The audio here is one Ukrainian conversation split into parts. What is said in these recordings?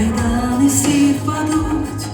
кайдани всі впадуть.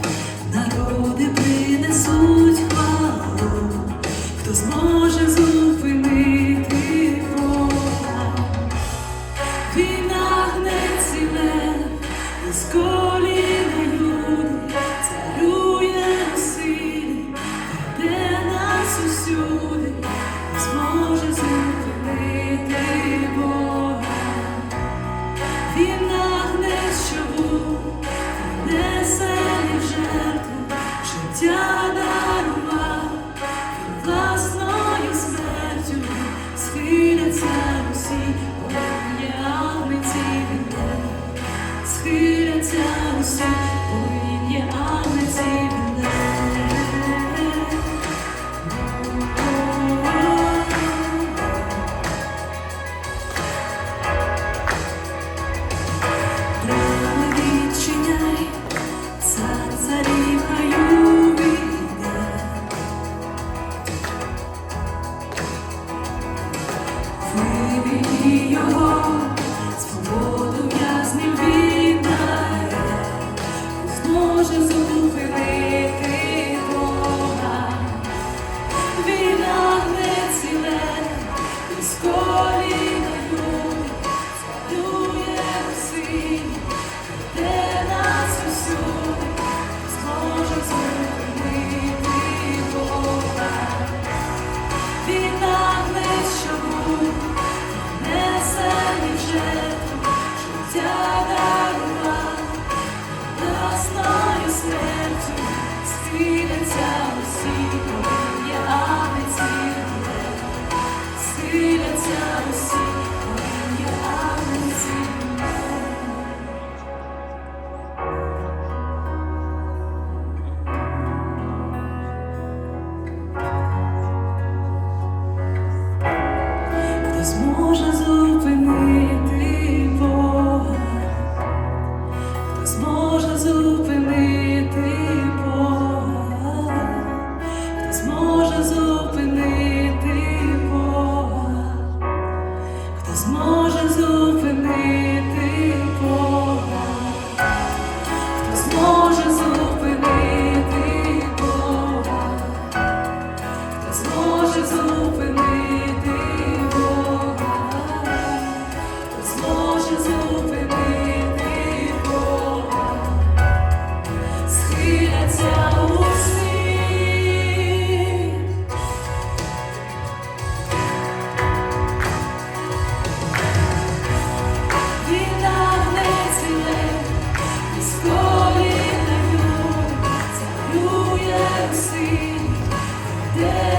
зможе зу.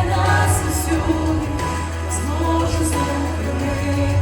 нас усюди зможу зупинити.